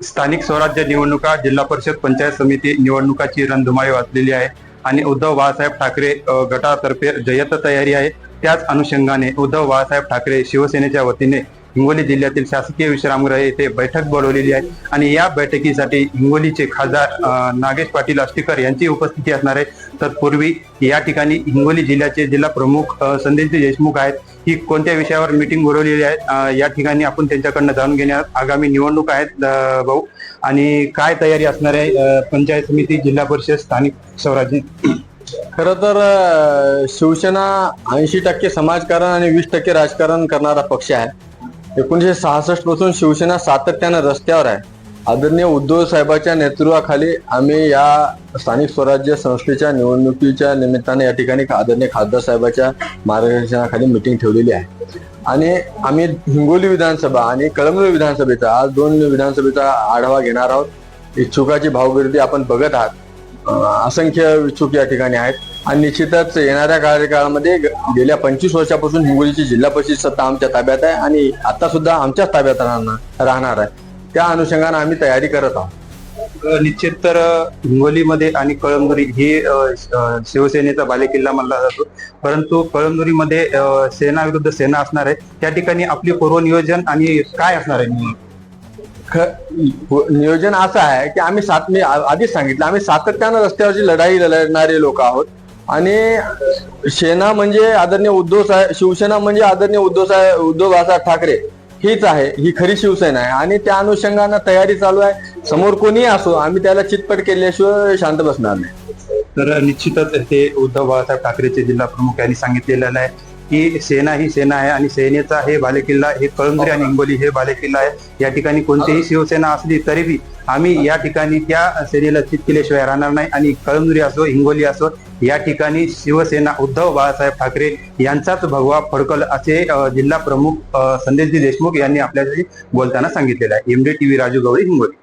स्थानिक स्वराज्य निवडणुका जिल्हा परिषद पंचायत समिती निवडणुकाची रणधुमाळी वाचलेली आहे आणि उद्धव बाळासाहेब ठाकरे गटातर्फे जय्यत तयारी आहे. त्याच अनुषंगाने उद्धव बाळासाहेब ठाकरे शिवसेनेच्या वतीने हिंगोली जिल्ह्यातील शासकीय विश्रामगृह येथे बैठक बोलवलेली आहे आणि या बैठकीसाठी हिंगोलीचे खासदार नागेश पाटील आष्टीकर यांची उपस्थिती असणार आहे. तत्पूर्वी या ठिकाणी हिंगोली जिल्ह्याचे जिल्हा प्रमुख अ, देशमुख आहेत. ही कोणत्या विषयावर मीटिंग बोलवलेली आहे या ठिकाणी आपण त्यांच्याकडनं जाणून घेण्यात आगामी निवडणूक आहेत भाऊ. आणि काय तयारी असणार आहे पंचायत समिती जिल्हा परिषद स्थानिक स्वराज्य? खर तर शिवसेना ऐंशी टक्के समाजकारण आणि वीस टक्के राजकारण करणारा पक्ष आहे. एकोणीशे सहासष्टपासून शिवसेना सातत्यानं रस्त्यावर आहे. आदरणीय उद्धव साहेबांच्या नेतृत्वाखाली आम्ही या स्थानिक स्वराज्य संस्थेच्या निवडणुकीच्या निमित्ताने या ठिकाणी आदरणीय खासदार साहेबांच्या मार्गदर्शनाखाली मिटिंग ठेवलेली आहे. आणि आम्ही हिंगोली विधानसभा आणि कळमनुरी विधानसभेचा आज दोन विधानसभेचा आढावा घेणार आहोत. इच्छुकाची भावगर्दी आपण बघत आहात. असंख्य इच्छुक या ठिकाणी आहेत. आणि निश्चितच येणाऱ्या कार्यकाळामध्ये गेल्या पंचवीस वर्षापासून हिंगोलीची जिल्हा परिषद सत्ता आमच्या ताब्यात आहे आणि आता सुद्धा आमच्याच ताब्यात राहणार राहणार आहे. त्या अनुषंगाने आम्ही तयारी करत आहोत. निश्चित तर हिंगोलीमध्ये आणि कळमनुरी ही शिवसेनेचा बालेकिल्ला मानला जातो. परंतु कळमनुरीमध्ये सेना विरुद्ध सेना असणार आहे. त्या ठिकाणी आपली पूर्वनियोजन आणि काय असणार आहे नियोजन असं आहे की आम्ही सात मी आधीच सांगितलं आम्ही सातत्यानं रस्त्यावरची लढाई लढणारे लोक आहोत. आणि सेना म्हणजे आदरणीय उद्धव साहेब शिवसेना म्हणजे आदरणीय उद्धव साहेब उद्धव बाळासाहेब ठाकरे. हीच आहे ही खरी शिवसेना आहे. आणि त्या अनुषंगानं तयारी चालू आहे. समोर कोणीही असो आम्ही त्याला चितपट केल्याशिवाय शांत बसणार नाही. तर निश्चितच ते उद्धव बाळासाहेब ठाकरेचे जिल्हा प्रमुख यांनी सांगितलेलं आहे. की सेना ही सेना आहे आणि सेनेचा हे बालेकिल्ला हे कळमनुरी आणि हिंगोली हे बालेकिल्ला आहे. या ठिकाणी कोणतीही शिवसेना असली तरीही आम्ही या ठिकाणी त्या सेनेला चित केल्याशिवाय राहणार नाही आणि कळमनुरी असो हिंगोली असो या ठिकाणी शिवसेना उद्धव बाळासाहेब ठाकरे यांचाच भगवा फडकल असे जिल्हा प्रमुख संदेशजी देशमुख यांनी आपल्याशी बोलताना सांगितलेलं आहे. MD TV Raju Gawali Hingoli.